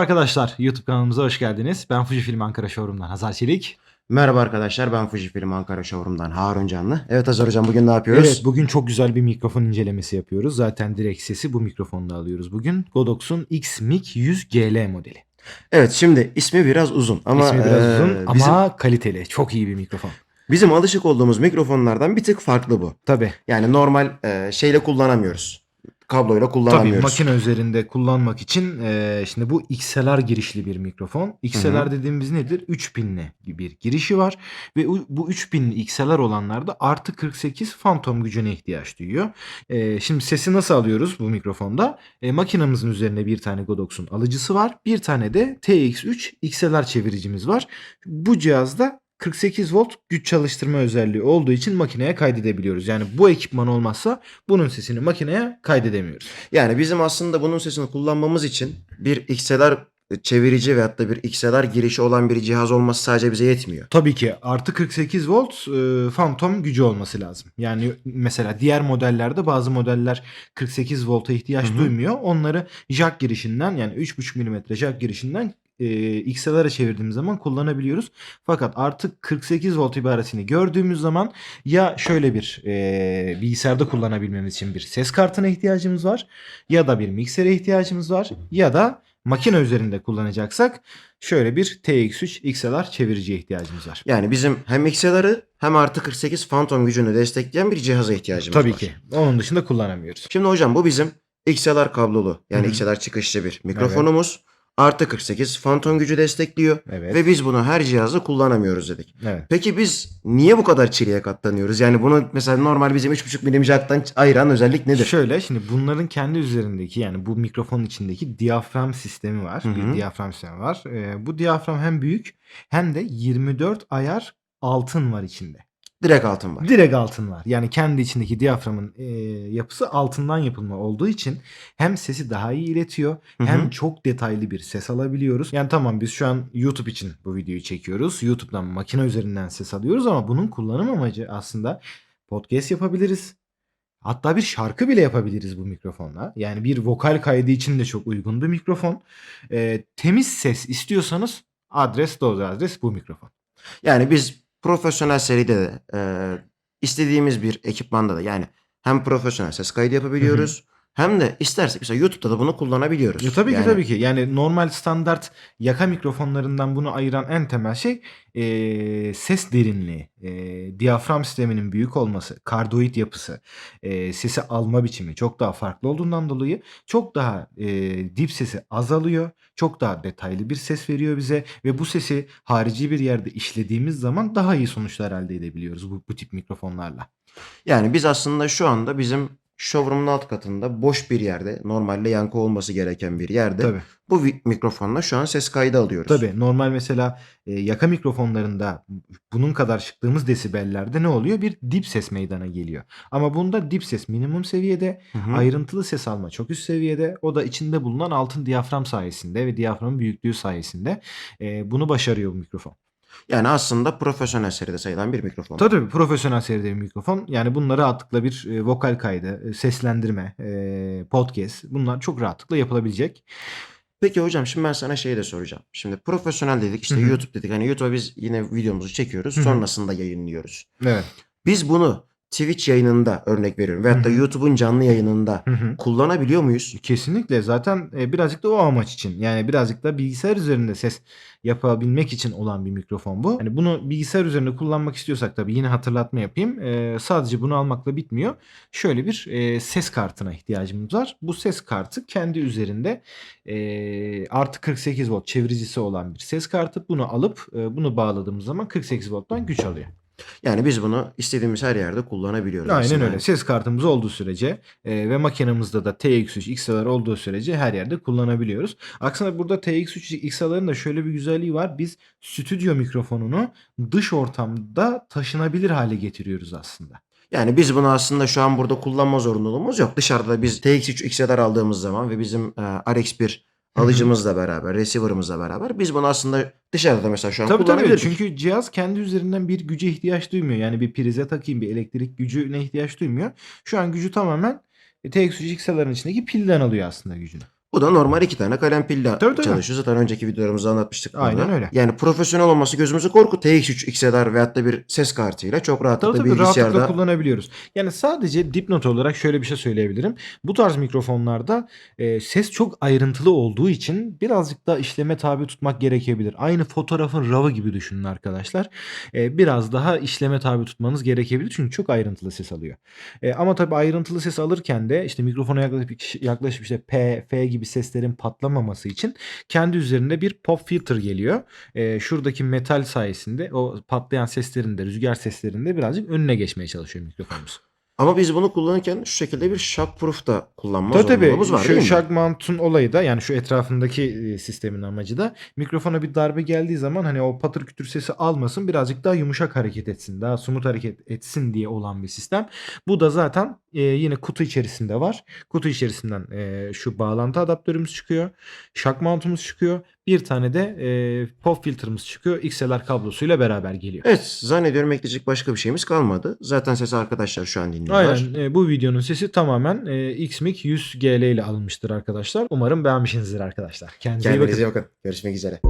arkadaşlar, YouTube kanalımıza hoş geldiniz. Ben Fujifilm Ankara Showroom'dan Hazar Çelik. Merhaba arkadaşlar ben Fujifilm Ankara Showroom'dan Harun Canlı. Evet Hazar Hocam bugün ne yapıyoruz? Evet, bugün çok güzel bir mikrofon incelemesi yapıyoruz. Zaten direkt sesi bu mikrofonda alıyoruz bugün. Godox'un X-Mic 100 GL modeli. Evet şimdi ismi biraz uzun ama İsmi biraz eee, uzun bizim, ama kaliteli. Çok iyi bir mikrofon. bizim alışık olduğumuz mikrofonlardan bir tık farklı bu. Tabii. Yani normal eee, şeyle kullanamıyoruz. Kabloyla Tabii kullanamıyoruz. makine üzerinde kullanmak için e, şimdi bu XLR girişli bir mikrofon. XLR dediğimiz nedir? 3 pinli bir girişi var ve bu 3 pinli XLR olanlarda artı 48 fantom gücüne ihtiyaç duyuyor. E, şimdi sesi nasıl alıyoruz bu mikrofonda? E, makinamızın üzerine bir tane Godox'un alıcısı var. Bir tane de TX3 XLR çeviricimiz var. Bu cihazda 48 volt güç çalıştırma özelliği olduğu için makineye kaydedebiliyoruz. Yani bu ekipman olmazsa bunun sesini makineye kaydedemiyoruz. Yani bizim aslında bunun sesini kullanmamız için bir XLR çevirici veyahut da bir XLR girişi olan bir cihaz olması sadece bize yetmiyor. Tabii ki artı 48 volt e, Phantom gücü olması lazım. Yani mesela diğer modellerde bazı modeller 48 volta ihtiyaç Hı hı. duymuyor. Onları jack girişinden yani 3.5 mm jack girişinden e, XLR'a çevirdiğimiz zaman kullanabiliyoruz. Fakat artık 48 volt ibaresini gördüğümüz zaman ya şöyle bir e, bilgisayarda kullanabilmemiz için bir ses kartına ihtiyacımız var ya da bir miksere ihtiyacımız var ya da makine üzerinde kullanacaksak şöyle bir TX3 XLR çeviriciye ihtiyacımız var. Yani bizim hem XLR'ı hem artı 48 Phantom gücünü destekleyen bir cihaza ihtiyacımız Tabii var. ki. Onun dışında kullanamıyoruz. Şimdi hocam bu bizim XLR kablolu yani Hı hı. XLR çıkışlı bir mikrofonumuz. Artı 48 fantom gücü destekliyor Evet. ve biz bunu her cihazda kullanamıyoruz dedik. Evet. Peki biz niye bu kadar çileye katlanıyoruz? Yani bunu mesela normal bizim 3.5 milim jack'tan ayıran özellik nedir? Şöyle şimdi bunların kendi üzerindeki yani bu mikrofonun içindeki diyafram sistemi var. Hı hı. Bir diyafram sistemi var. Ee, bu diyafram hem büyük hem de 24 ayar altın var içinde. Direkt altın var. Direkt altın var. Yani kendi içindeki diyaframın e, yapısı altından yapılma olduğu için hem sesi daha iyi iletiyor Hı hı. hem çok detaylı bir ses alabiliyoruz. Yani tamam biz şu an YouTube için bu videoyu çekiyoruz. YouTube'dan makine üzerinden ses alıyoruz ama bunun kullanım amacı aslında podcast yapabiliriz. Hatta bir şarkı bile yapabiliriz bu mikrofonla. Yani bir vokal kaydı için de çok uygun bir mikrofon. E, temiz ses istiyorsanız adres doğru adres bu mikrofon. Yani biz profesyonel seride de e, istediğimiz bir ekipmanda da yani hem profesyonel ses kaydı yapabiliyoruz hem de istersek mesela YouTube'da da bunu kullanabiliyoruz. Ya tabii Yani ki tabii ki. Yani normal standart yaka mikrofonlarından bunu ayıran en temel şey eee, ses derinliği, eee, diyafram sisteminin büyük olması, kardoid yapısı, eee, sesi alma biçimi çok daha farklı olduğundan dolayı çok daha eee, dip sesi azalıyor, çok daha detaylı bir ses veriyor bize ve bu sesi harici bir yerde işlediğimiz zaman daha iyi sonuçlar elde edebiliyoruz bu, bu tip mikrofonlarla. Yani biz aslında şu anda bizim showroom'un alt katında boş bir yerde normalde yankı olması gereken bir yerde Tabii. bu mikrofonla şu an ses kaydı alıyoruz. Tabii normal mesela e, yaka mikrofonlarında bunun kadar çıktığımız desibellerde ne oluyor? Bir dip ses meydana geliyor. Ama bunda dip ses minimum seviyede, Hı hı. ayrıntılı ses alma çok üst seviyede. O da içinde bulunan altın diyafram sayesinde ve diyaframın büyüklüğü sayesinde e, bunu başarıyor bu mikrofon. Yani aslında profesyonel seride sayılan bir mikrofon. Tabii tabii profesyonel seride bir mikrofon. Yani bunları rahatlıkla bir e, vokal kaydı, e, seslendirme, e, podcast bunlar çok rahatlıkla yapılabilecek. Peki hocam şimdi ben sana şey de soracağım. Şimdi profesyonel dedik işte Hı hı. YouTube dedik. Hani YouTube'a biz yine videomuzu çekiyoruz. Hı hı. Sonrasında yayınlıyoruz. Evet. Biz bunu Twitch yayınında örnek veriyorum veyahut da. YouTube'un canlı yayınında Hı hı. kullanabiliyor muyuz? Kesinlikle zaten e, birazcık da o amaç için yani birazcık da bilgisayar üzerinde ses yapabilmek için olan bir mikrofon bu. Hani bunu bilgisayar üzerinde kullanmak istiyorsak tabii yine hatırlatma yapayım. E, sadece bunu almakla bitmiyor. Şöyle bir e, ses kartına ihtiyacımız var. Bu ses kartı kendi üzerinde e, artı 48 volt çeviricisi olan bir ses kartı. Bunu alıp e, bunu bağladığımız zaman 48 volttan güç alıyor. Yani biz bunu istediğimiz her yerde kullanabiliyoruz. Aynen aslında. öyle. Ses kartımız olduğu sürece e, ve makinamızda da TX3 XLR olduğu sürece her yerde kullanabiliyoruz. Aksine burada TX3 XLR'ın da şöyle bir güzelliği var. Biz stüdyo mikrofonunu dış ortamda taşınabilir hale getiriyoruz aslında. Yani biz bunu aslında şu an burada kullanma zorunluluğumuz yok. Dışarıda biz TX3 XLR aldığımız zaman ve bizim e, RX1 Hı hı. Alıcımızla beraber, receiver'ımızla beraber biz bunu aslında dışarıda mesela şu an Tabii tabii kullanabiliriz. çünkü cihaz kendi üzerinden bir güce ihtiyaç duymuyor. Yani bir prize takayım bir elektrik gücüne ihtiyaç duymuyor. Şu an gücü tamamen TX3 XLR'ın içindeki pilden alıyor aslında gücünü. Bu da normal iki tane kalem pille Tabii, tabii. çalışıyor. Zaten önceki videolarımızda anlatmıştık. Aynen öyle. Yani profesyonel olması gözümüzü korku. TX3 XLR veyahut da bir ses kartıyla çok Tabii rahatlıkla tabii rahatlıkla bilgisayarda kullanabiliyoruz. Yani sadece dipnot olarak şöyle bir şey söyleyebilirim. Bu tarz mikrofonlarda e, ses çok ayrıntılı olduğu için birazcık daha işleme tabi tutmak gerekebilir. Aynı fotoğrafın RAW'ı gibi düşünün arkadaşlar. E, biraz daha işleme tabi tutmanız gerekebilir çünkü çok ayrıntılı ses alıyor. E, ama tabii ayrıntılı ses alırken de işte mikrofona yaklaşıp, yaklaşıp işte P, F gibi seslerin patlamaması için kendi üzerinde bir pop filter geliyor. E, şuradaki metal sayesinde o patlayan seslerin de rüzgar seslerinin de birazcık önüne geçmeye çalışıyor mikrofonumuz. ama biz bunu kullanırken şu şekilde bir shockproof da kullanma Tabii zorunluluğumuz var şu değil mi? shock mount'un olayı da yani şu etrafındaki e, sistemin amacı da mikrofona bir darbe geldiği zaman hani o patır kütür sesi almasın birazcık daha yumuşak hareket etsin daha smooth hareket etsin diye olan bir sistem. Bu da zaten e, yine kutu içerisinde var. Kutu içerisinden e, şu bağlantı adaptörümüz çıkıyor. Shock mount'umuz çıkıyor. Bir tane de e, pop filter'ımız çıkıyor. XLR kablosuyla beraber geliyor. Evet zannediyorum ekleyecek başka bir şeyimiz kalmadı. Zaten sesi arkadaşlar şu an dinliyorlar. Aynen e, bu videonun sesi tamamen e, XMIC 100 GL ile alınmıştır arkadaşlar. Umarım beğenmişsinizdir arkadaşlar. Kendinize bakın. Kendinize iyi bakın. Görüşmek üzere.